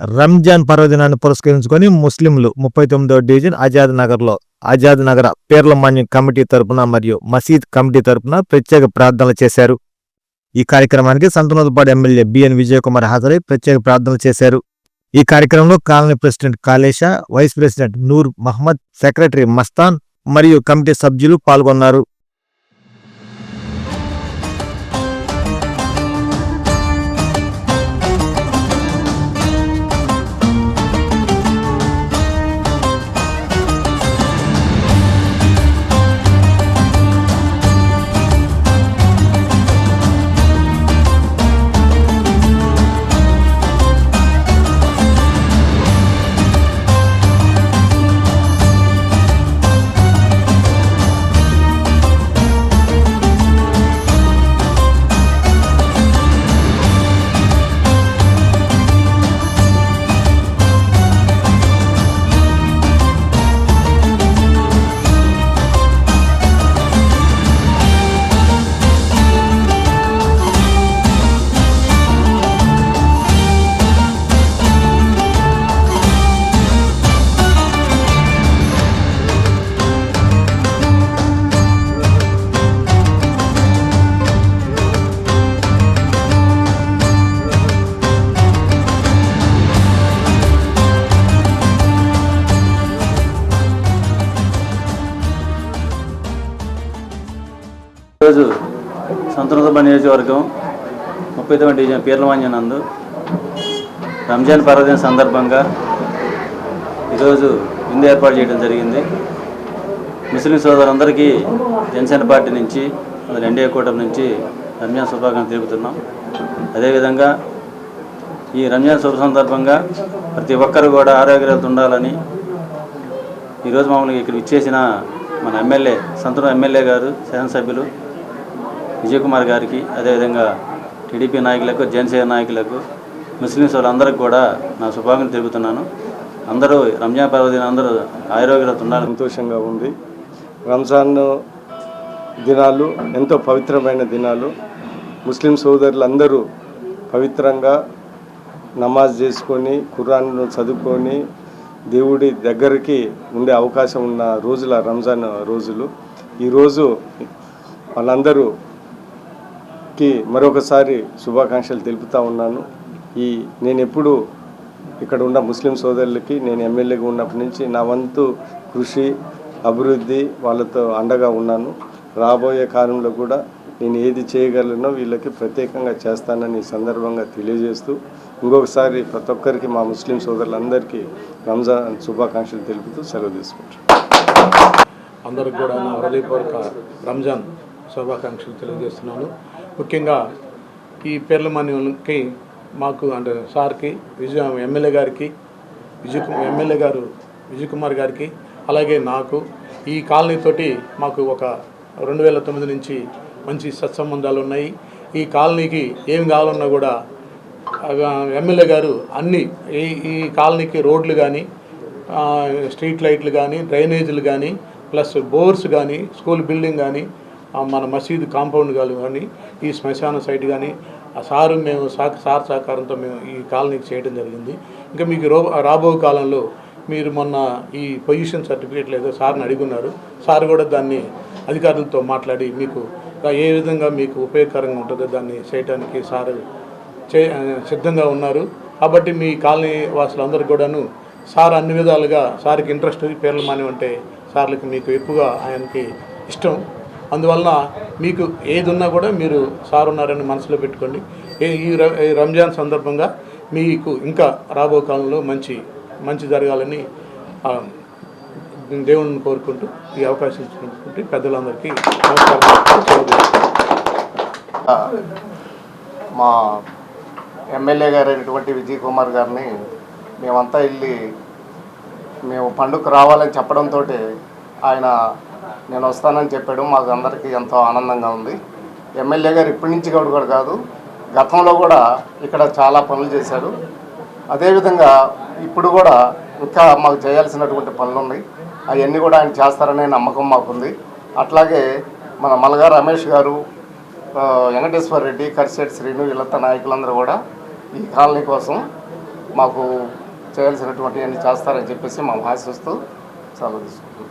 రంజాన్ పర్వదినాన్ని పురస్కరించుకొని ముస్లింలు ముప్పై తొమ్మిదవ డివిజన్ ఆజాద్ నగర్లో ఆజాద్ నగర పేర్లమాన్యం కమిటీ తరపున మరియు మసీద్ కమిటీ తరపున ప్రత్యేక ప్రార్థనలు చేశారు. ఈ కార్యక్రమానికి సంతనోదపాడు ఎమ్మెల్యే బిఎన్ విజయకుమార్ హాజరై ప్రత్యేక ప్రార్థనలు చేశారు. ఈ కార్యక్రమంలో colony president Kalesha vice president Noor Mohammed secretary Mastan మరియు కమిటీ సభ్యులు పాల్గొన్నారు. ఈరోజు సంతనసభ నియోజకవర్గం ముప్పై తొమ్మిది డివిజన్ పీర్లవాంజ నందు రంజాన్ పర్వదిన సందర్భంగా ఈరోజు విందు ఏర్పాటు చేయడం జరిగింది. ముస్లిం సోదరులందరికీ జనసేన పార్టీ నుంచి అందులో ఎన్డీఏ కూటమి నుంచి రంజాన్ శుభాకాంక్షలు తెలుపుతున్నాం. అదేవిధంగా ఈ రంజాన్ శుభ సందర్భంగా ప్రతి ఒక్కరు కూడా ఆరోగ్యాలతో ఉండాలని ఈరోజు మమ్మల్ని ఇక్కడ ఇచ్చేసిన మన ఎమ్మెల్యే సంతరం ఎమ్మెల్యే గారు శాసనసభ్యులు విజయ్ కుమార్ గారికి అదేవిధంగా టీడీపీ నాయకులకు జనసేన నాయకులకు ముస్లింస్ వాళ్ళందరికీ కూడా నా శుభాకాంక్షలు తెలుపుతున్నాను. అందరూ రంజాన్ పర్వదిన అందరూ ఆరోగ్యాలతో ఉండాలి. సంతోషంగా ఉంది. రంజాన్ దినాలు ఎంతో పవిత్రమైన దినాలు. ముస్లిం సోదరులందరూ పవిత్రంగా నమాజ్ చేసుకొని ఖురాన్ను చదువుకొని దేవుడి దగ్గరికి ఉండే అవకాశం ఉన్న రోజుల రంజాన్ రోజులు. ఈరోజు కి మరొకసారి శుభాకాంక్షలు తెలుపుతా ఉన్నాను. ఈ నేను ఎప్పుడు ఇక్కడ ఉన్న ముస్లిం సోదరులకి నేను ఎమ్మెల్యేగా ఉన్నప్పటి నుంచి నా వంతు కృషి అభివృద్ధి వాళ్ళతో అండగా ఉన్నాను. రాబోయే కాలంలో కూడా నేను ఏది చేయగలనో వీళ్ళకి ప్రత్యేకంగా చేస్తానని ఈ సందర్భంగా తెలియజేస్తూ ఇంకొకసారి ప్రతి ఒక్కరికి మా ముస్లిం సోదరులందరికీ రంజాన్ శుభాకాంక్షలు తెలుపుతూ సెలవు తీసుకుంటాను అందరికి కూడా నా హృదయపూర్వక రంజాన్ శుభాకాంక్షలు తెలియజేస్తున్నాను. ముఖ్యంగా ఈ పేర్లమణికి మాకు అంటే సార్కి విజయ ఎమ్మెల్యే గారికి విజయ ఎమ్మెల్యే గారు విజయ్ కుమార్ గారికి అలాగే నాకు ఈ కాలనీతోటి మాకు ఒక రెండు వేల తొమ్మిది నుంచి మంచి సత్సంబంధాలు ఉన్నాయి. ఈ కాలనీకి ఏం కావాలన్నా కూడా ఎమ్మెల్యే గారు అన్ని ఈ ఈ కాలనీకి రోడ్లు కానీ స్ట్రీట్ లైట్లు కానీ డ్రైనేజీలు కానీ ప్లస్ బోర్స్ కానీ స్కూల్ బిల్డింగ్ కానీ మన మసీదు కాంపౌండ్ కానీ ఈ శ్మశాన సైట్ కానీ ఆ సారు మేము సా- సార్ సహకారంతో మేము ఈ కాలనీకి చేయడం జరిగింది. ఇంకా మీకు రో రాబో కాలంలో మీరు మొన్న ఈ పొజిషన్ సర్టిఫికేట్ లేదో సార్ని అడిగున్నారు. సార్ కూడా దాన్ని అధికారులతో మాట్లాడి మీకు ఏ విధంగా మీకు ఉపయోగకరంగా ఉంటుందో దాన్ని చేయడానికి సార్ చే సిద్ధంగా ఉన్నారు. కాబట్టి మీ కాలనీ వాసులందరూ కూడాను సార్ అన్ని విధాలుగా సార్కి ఇంట్రెస్ట్ పేర్లు మానేమంటే సార్లకు సార్లకి మీకు ఎక్కువగా ఆయనకి ఇష్టం. అందువలన మీకు ఏది ఉన్నా కూడా మీరు సార్ ఉన్నారని మనసులో పెట్టుకోండి. ఈ ర- ఈ రంజాన్ సందర్భంగా మీకు ఇంకా రాబో కాలంలో మంచి మంచి జరగాలని దేవుణ్ణి కోరుకుంటూ ఈ అవకాశం ఇచ్చినటువంటి పెద్దలందరికీ నమస్కారం. మా ఎమ్మెల్యే గారు అయినటువంటి విజయ్ కుమార్ గారిని మేమంతా వెళ్ళి మేము పండుగ రావాలని చెప్పడంతో ఆయన నేను వస్తానని చెప్పాడు. మాకు అందరికీ ఎంతో ఆనందంగా ఉంది. ఎమ్మెల్యే గారు ఇప్పటి నుంచి కూడా కూడా కాదు. గతంలో కూడా ఇక్కడ చాలా పనులు చేశారు అదేవిధంగా ఇప్పుడు కూడా ఇంకా మాకు చేయాల్సినటువంటి పనులు ఉన్నాయి అవన్నీ కూడా ఆయన చేస్తారనే నమ్మకం మాకుంది. అట్లాగే మన మలగా రమేష్ గారు వెంకటేశ్వర రెడ్డి కరిశెట్టి శ్రీను వీళ్ళంతా నాయకులందరూ కూడా ఈ కాలనీ కోసం మాకు చేయాల్సినటువంటి అన్ని చేస్తారని చెప్పేసి మేము ఆశిస్తూ సెలవు తీసుకుంటున్నాం.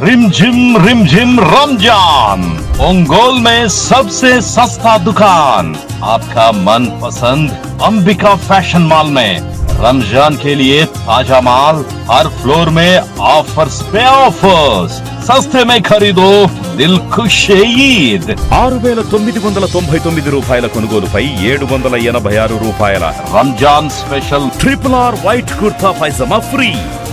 रिम झिम रिम झिम रमजान ओंगोल में सबसे सस्ता दुकान आपका मनपसंद अंबिका फैशन मॉल में रमजान के लिए ताजा माल हर फ्लोर में ऑफर्स पे ऑफर्स सस्ते में खरीदो दिल खुश ईद ఆరు వేల తొమ్మిది వందల తొంభై తొమ్మిది రూపాయల కొనుగోలుపై ఏడు వందల ఎనభై ఆరు రూపాయల Ramzan special triple R white kurta pyjama free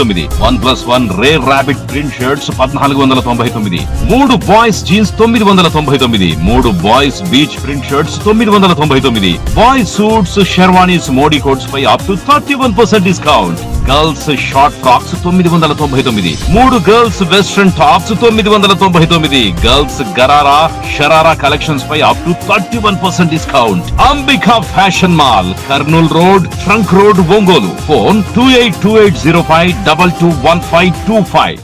తొమ్మిది. వన్ ప్లస్ వన్ రే రాబిట్ ప్రింట్ షర్ట్స్ పద్నాలుగు వందల తొంభై తొమ్మిది. మూడు బాయ్స్ జీన్స్ తొమ్మిది వందల తొంభై తొమ్మిది. మూడు బాయ్స్ బీచ్ ప్రింట్ షర్ట్స్ తొమ్మిది వందల తొంభై తొమ్మిది. Boys suits sherwanis Modi coats pi up to thirty one percent discount girls short frocks తొమ్మిది వందల తొంభై తొమ్మిది. మూడు గర్ల్స్ వెస్ట్రన్ టాప్స్ తొమ్మిది వందల తొంభై తొమ్మిది. Girls gharara sharara collections pi up to thirty one percent discount Ambika fashion mall Kurnool road trunk road Ongole phone two eight two eight zero five double two one five two five